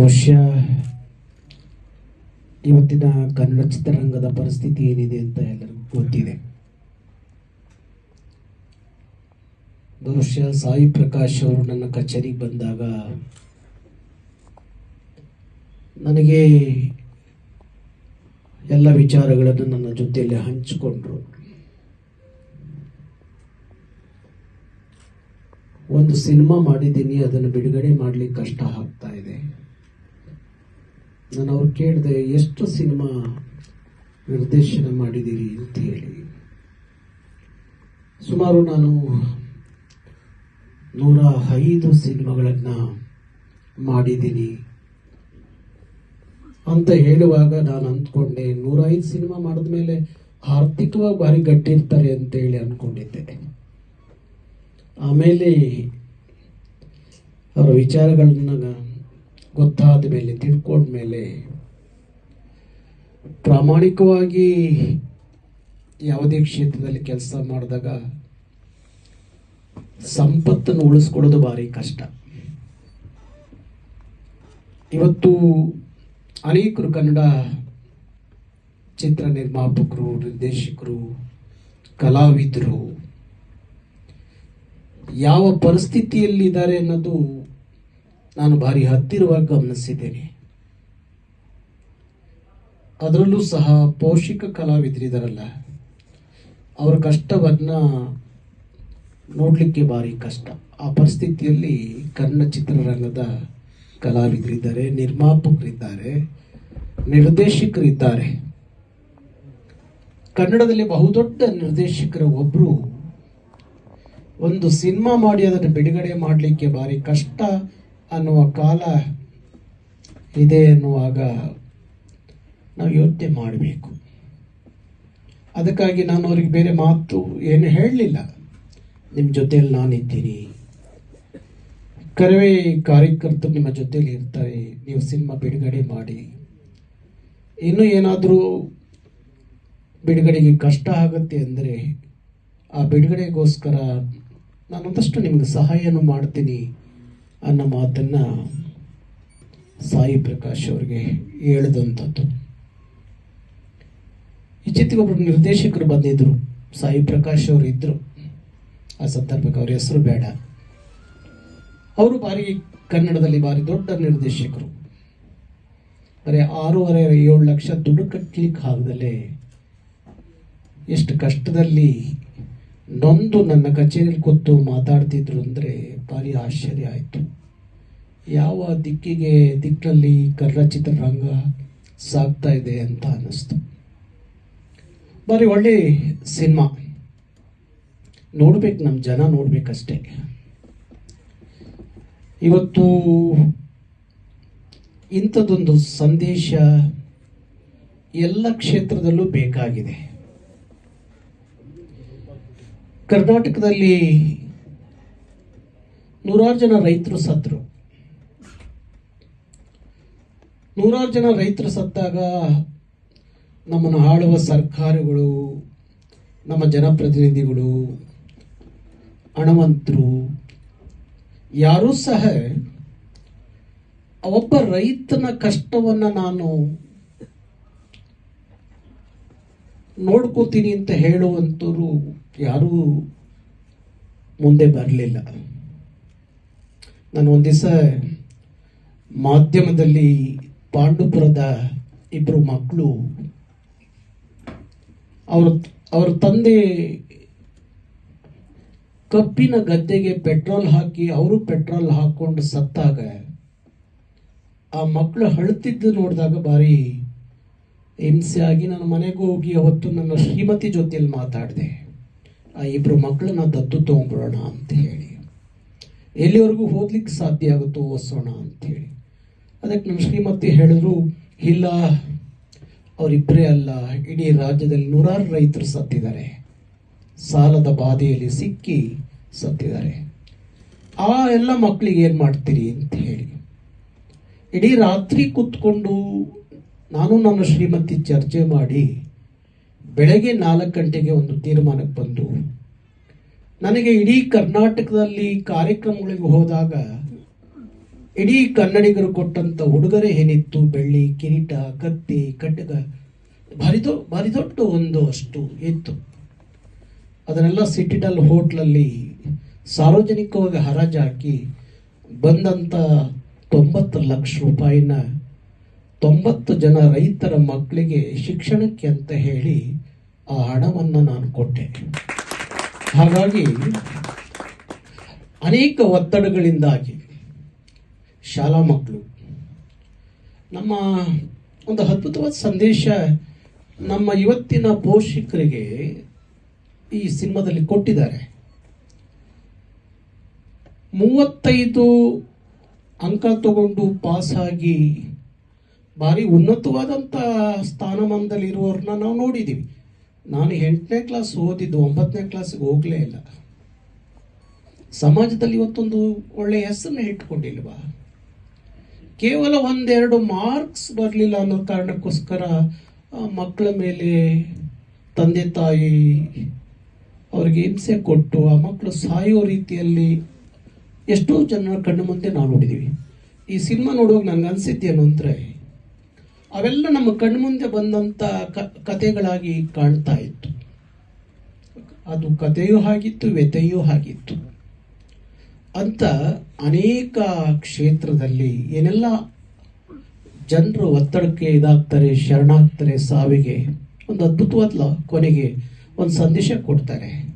ಬಹುಶಃ ಇವತ್ತಿನ ಕನ್ನಡ ಚಿತ್ರರಂಗದ ಪರಿಸ್ಥಿತಿ ಏನಿದೆ ಅಂತ ಎಲ್ಲರಿಗೂ ಗೊತ್ತಿದೆ. ಬಹುಶಃ ಸಾಯಿ ಪ್ರಕಾಶ್ ಅವರು ನನ್ನ ಕಚೇರಿಗೆ ಬಂದಾಗ ನನಗೆ ಎಲ್ಲ ವಿಚಾರಗಳನ್ನು ನನ್ನ ಜೊತೆಯಲ್ಲಿ ಹಂಚಿಕೊಂಡ್ರು. ಒಂದು ಸಿನಿಮಾ ಮಾಡಿದ್ದೀನಿ, ಅದನ್ನು ಬಿಡುಗಡೆ ಮಾಡಲಿಕ್ಕೆ ಕಷ್ಟ ಆಗ್ತಾ ನಾನು ಅವ್ರು ಕೇಳಿದೆ, ಎಷ್ಟು ಸಿನಿಮಾ ನಿರ್ದೇಶನ ಮಾಡಿದ್ದೀರಿ? ಅಂತ ಹೇಳಿ. ಸುಮಾರು ನಾನು ನೂರ ಐದು ಸಿನಿಮಾಗಳನ್ನು ಮಾಡಿದ್ದೀನಿ. ಅಂತ ಹೇಳುವಾಗ ನಾನು ಅಂದ್ಕೊಂಡೆ ನೂರೈದು ಸಿನಿಮಾ ಮಾಡಿದ ಮೇಲೆ ಆರ್ಥಿಕವಾಗಿ ಭಾರಿ ಗಟ್ಟಿರ್ತಾರೆ ಅಂತ ಹೇಳಿ ಅಂದ್ಕೊಂಡಿದ್ದೆ ಆಮೇಲೆ ಅವರ ವಿಚಾರಗಳನ್ನ ಗೊತ್ತಾದ ಮೇಲೆ, ತಿಳ್ಕೊಂಡ ಮೇಲೆ ಪ್ರಾಮಾಣಿಕವಾಗಿ ಯಾವುದೇ ಕ್ಷೇತ್ರದಲ್ಲಿ ಕೆಲಸ ಮಾಡಿದಾಗ ಸಂಪತ್ತನ್ನು ಉಳಿಸ್ಕೊಳ್ಳೋದು ಭಾರಿ ಕಷ್ಟ. ಇವತ್ತು ಅನೇಕರು ಕನ್ನಡ ಚಿತ್ರ ನಿರ್ಮಾಪಕರು, ನಿರ್ದೇಶಕರು, ಕಲಾವಿದರು ಯಾವ ಪರಿಸ್ಥಿತಿಯಲ್ಲಿದ್ದಾರೆ ಅನ್ನೋದು ನಾನು ಭಾರಿ ಹತ್ತಿರವಾಗಿ ಗಮನಿಸಿದ್ದೇನೆ. ಅದರಲ್ಲೂ ಸಹ ಪೌಷ್ಟಿಕ ಕಲಾವಿದರಿದ್ದಾರಲ್ಲ ಅವರ ಕಷ್ಟವನ್ನು ನೋಡಲಿಕ್ಕೆ ಭಾರಿ ಕಷ್ಟ. ಆ ಪರಿಸ್ಥಿತಿಯಲ್ಲಿ ಕನ್ನಡ ಚಿತ್ರರಂಗದ ಕಲಾವಿದರಿದ್ದಾರೆ, ನಿರ್ಮಾಪಕರಿದ್ದಾರೆ, ನಿರ್ದೇಶಕರಿದ್ದಾರೆ. ಕನ್ನಡದಲ್ಲಿ ಬಹುದೊಡ್ಡ ನಿರ್ದೇಶಕರ ಒಬ್ಬರು ಒಂದು ಸಿನಿಮಾ ಮಾಡಿ ಅದನ್ನು ಬಿಡುಗಡೆ ಮಾಡಲಿಕ್ಕೆ ಭಾರಿ ಕಷ್ಟ. ಅನ್ನುವ ಕಾಲ ಇದೆ ಎನ್ನುವಾಗ ನಾವು ಯೋಚನೆ ಮಾಡಬೇಕು. ಅದಕ್ಕಾಗಿ ನಾನು ಅವ್ರಿಗೆ ಬೇರೆ ಮಾತು ಏನು ಹೇಳಲಿಲ್ಲ. ನಿಮ್ಮ ಜೊತೆಯಲ್ಲಿ ನಾನಿದ್ದೀನಿ. ಕರವೇ ಕಾರ್ಯಕರ್ತರು ನಿಮ್ಮ ಜೊತೆಯಲ್ಲಿ ಇರ್ತಾರೆ. ನೀವು ಸಿನಿಮಾ ಬಿಡುಗಡೆ ಮಾಡಿ. ಇನ್ನೂ ಏನಾದರೂ ಬಿಡುಗಡೆಗೆ ಕಷ್ಟ ಆಗುತ್ತೆ ಅಂದರೆ ಆ ಬಿಡುಗಡೆಗೋಸ್ಕರ ನಾನೊಂದಷ್ಟು ನಿಮಗೆ ಸಹಾಯನೂ ಮಾಡ್ತೀನಿ. ಅನ್ನೋ ಮಾತನ್ನು ಸಾಯಿ ಪ್ರಕಾಶ್ ಅವರಿಗೆ ಹೇಳಿದಂಥದ್ದು ಈ ಒಬ್ಬರು ನಿರ್ದೇಶಕರು ಬಂದಿದ್ದರು ಸಾಯಿ ಪ್ರಕಾಶ್ ಅವರು ಇದ್ದರು ಆ ಸಂದರ್ಭಕ್ಕೆ ಅವ್ರ ಹೆಸರು ಬೇಡ. ಅವರು ಭಾರಿ ಕನ್ನಡದಲ್ಲಿ ಬಾರಿ ದೊಡ್ಡ ನಿರ್ದೇಶಕರು. ಬರೀ ಆರೂವರೆ, ಏಳು ಲಕ್ಷ ದುಡ್ಡು ಕಟ್ಟಲಿಕ್ಕೆ ಆಗದಲ್ಲೇ ಎಷ್ಟು ಕಷ್ಟದಲ್ಲಿ ನೊಂದು ನನ್ನ ಕಚೇರಿಯಲ್ಲಿ ಕೂತು ಮಾತಾಡ್ತಿದ್ರು ಅಂದರೆ ಭಾರಿ ಆಶ್ಚರ್ಯ ಆಯಿತು. ಯಾವ ದಿಕ್ಕಿಗೆ ದಿಕ್ಕಲ್ಲಿ ಕರ್ರ ಚಿತ್ರರಂಗ ಸಾಗ್ತಾ ಇದೆ ಅಂತ ಅನ್ನಿಸ್ತು. ಭಾರಿ ಒಳ್ಳೆ ಸಿನಿಮಾ. ನೋಡ್ಬೇಕು ನಮ್ಮ ಜನ ನೋಡ್ಬೇಕಷ್ಟೇ. ಇವತ್ತು ಇಂಥದ್ದೊಂದು ಸಂದೇಶ ಎಲ್ಲ ಕ್ಷೇತ್ರದಲ್ಲೂ ಬೇಕಾಗಿದೆ. ಕರ್ನಾಟಕದಲ್ಲಿ ನೂರಾರು ಜನ ರೈತರು ಸತ್ರು ನೂರಾರು ಜನ ರೈತರು ಸತ್ತಾಗ ನಮ್ಮನ್ನು ಆಳುವ ಸರ್ಕಾರಗಳು, ನಮ್ಮ ಜನಪ್ರತಿನಿಧಿಗಳು, ಹಣವಂತರು, ಯಾರೂ ಸಹ ಒಬ್ಬ ರೈತನ ಕಷ್ಟವನ್ನು ನಾನು ನೋಡ್ಕೋತೀನಿ ಅಂತ ಹೇಳುವಂಥವ್ರು ಯಾರೂ ಮುಂದೆ ಬರಲಿಲ್ಲ. ನಾನು ಒಂದು ದಿವಸ ಮಾಧ್ಯಮದಲ್ಲಿ ಪಾಂಡುಪುರದ ಇಬ್ಬರು ಮಕ್ಕಳು ಅವ್ರ ಅವ್ರ ತಂದೆ ಕಪ್ಪಿನ ಗದ್ದೆಗೆ ಪೆಟ್ರೋಲ್ ಹಾಕಿ ಅವರು ಪೆಟ್ರೋಲ್ ಹಾಕೊಂಡು ಸತ್ತಾಗ ಆ ಮಕ್ಕಳು ಅಳ್ತಿದ್ದು ನೋಡಿದಾಗ ಭಾರಿ ಹಿಂಸೆ ಆಗಿ ನಾನು ಮನೆಗೆ ಹೋಗಿ ಅವತ್ತು ನನ್ನ ಶ್ರೀಮತಿ ಜೊತೆಯಲ್ಲಿ ಮಾತಾಡಿದೆ. ಆ ಇಬ್ಬರು ಮಕ್ಕಳನ್ನ ದತ್ತು ತಗೊಂಡ್ಬಿಡೋಣ ಅಂತ ಹೇಳಿ. ಎಲ್ಲಿವರೆಗೂ ಓದ್ಲಿಕ್ಕೆ ಸಾಧ್ಯ ಆಗುತ್ತೋ ಓದಿಸೋಣ ಅಂತ ಹೇಳಿ ಅದಕ್ಕೆ ನಮ್ಮ ಶ್ರೀಮತಿ ಹೇಳಿದ್ರು, ಇಲ್ಲ, ಅವರಿಬ್ಬರೇ ಅಲ್ಲ, ಇಡೀ ರಾಜ್ಯದಲ್ಲಿ ನೂರಾರು ರೈತರು ಸತ್ತಿದ್ದಾರೆ. ಸಾಲದ ಬಾಧೆಯಲ್ಲಿ ಸಿಕ್ಕಿ ಸತ್ತಿದ್ದಾರೆ. ಆ ಎಲ್ಲ ಮಕ್ಕಳಿಗೆ ಏನು ಮಾಡ್ತೀರಿ ಅಂತ ಹೇಳಿ. ಇಡೀ ರಾತ್ರಿ ಕೂತ್ಕೊಂಡು ನಾನು ನನ್ನ ಶ್ರೀಮತಿ ಚರ್ಚೆ ಮಾಡಿ ಬೆಳಗ್ಗೆ ನಾಲ್ಕು ಗಂಟೆಗೆ ಒಂದು ತೀರ್ಮಾನಕ್ಕೆ ಬಂದು ನನಗೆ ಇಡೀ ಕರ್ನಾಟಕದಲ್ಲಿ ಕಾರ್ಯಕ್ರಮಗಳಿಗೆ ಹೋದಾಗ ಇಡೀ ಕನ್ನಡಿಗರು ಕೊಟ್ಟಂತ ಉಡುಗೊರೆ ಏನಿತ್ತು? ಬೆಳ್ಳಿ, ಕಿರೀಟ, ಕತ್ತಿ ಖಡ್ಗ ಭಾರಿ ಬರಿದೊಟ್ಟು ಒಂದು ಅಷ್ಟು ಇತ್ತು. ಅದನ್ನೆಲ್ಲ ಸಿಟಿಡಲ್ ಹೋಟ್ಲಲ್ಲಿ ಸಾರ್ವಜನಿಕವಾಗಿ ಹರಾಜು ಹಾಕಿ ಬಂದಂತ ತೊಂಬತ್ತು ಲಕ್ಷ ರೂಪಾಯಿನ ತೊಂಬತ್ತು ಜನ ರೈತರ ಮಕ್ಕಳಿಗೆ ಶಿಕ್ಷಣಕ್ಕೆ ಅಂತ ಹೇಳಿ ಆ ಹಣವನ್ನು ನಾನು ಕೊಟ್ಟೆ. ಹಾಗಾಗಿ ಅನೇಕ ಒತ್ತಡಗಳಿಂದಾಗಿ ಶಾಲಾ ಮಕ್ಕಳು ನಮ್ಮ ಒಂದು ಅದ್ಭುತವಾದ ಸಂದೇಶ ನಮ್ಮ ಇವತ್ತಿನ ಪೋಷಕರಿಗೆ ಈ ಸಿನಿಮಾದಲ್ಲಿ ಕೊಟ್ಟಿದ್ದಾರೆ. ಮೂವತ್ತೈದು ಅಂಕ ತಗೊಂಡು ಪಾಸಾಗಿ ಭಾರಿ ಉನ್ನತವಾದಂಥ ಸ್ಥಾನಮಾನದಲ್ಲಿರುವವ್ರನ್ನ ನಾವು ನೋಡಿದ್ದೀವಿ ನಾನು ಎಂಟನೇ ಕ್ಲಾಸ್ ಓದಿದ್ದು ಒಂಬತ್ತನೇ ಕ್ಲಾಸಿಗೆ ಹೋಗಲೇ ಇಲ್ಲ. ಸಮಾಜದಲ್ಲಿ ಇವತ್ತೊಂದು ಒಳ್ಳೆಯ ಹೆಸರನ್ನ ಇಟ್ಕೊಂಡಿಲ್ವಾ? ಕೇವಲ ಒಂದೆರಡು ಮಾರ್ಕ್ಸ್ ಬರಲಿಲ್ಲ ಅನ್ನೋ ಕಾರಣಕ್ಕೋಸ್ಕರ ಮಕ್ಕಳ ಮೇಲೆ ತಂದೆ ತಾಯಿ ಅವ್ರಿಗೆ ಹಿಂಸೆ ಕೊಟ್ಟು, ಆ ಮಕ್ಕಳು ಸಾಯೋ ರೀತಿಯಲ್ಲಿ ಎಷ್ಟೋ ಜನರ ಕಣ್ಣು ಮುಂದೆ ನಾವು ನೋಡಿದ್ದೀವಿ ಈ ಸಿನಿಮಾ ನೋಡುವಾಗ ನನಗೆ ಅನಿಸಿದ್ದೇನು ಅಂದರೆ ಅವೆಲ್ಲ ನಮ್ಮ ಕಣ್ಮುಂದೆ ಬಂದಂಥ ಕ, ಕಥೆಗಳಾಗಿ ಕಾಣ್ತಾ ಇತ್ತು. ಅದು ಕಥೆಯೂ ಆಗಿತ್ತು, ವ್ಯಥೆಯೂ ಆಗಿತ್ತು. ಅಂತ ಅನೇಕ ಕ್ಷೇತ್ರದಲ್ಲಿ ಏನೆಲ್ಲ ಜನರು ಒತ್ತಡಕ್ಕೆ ಇದಾಗ್ತಾರೆ, ಶರಣಾಗ್ತಾರೆ ಸಾವಿಗೆ, ಒಂದು ಅದ್ಭುತವಾದ ಕೊನೆಗೆ ಒಂದು ಸಂದೇಶ ಕೊಡ್ತಾರೆ.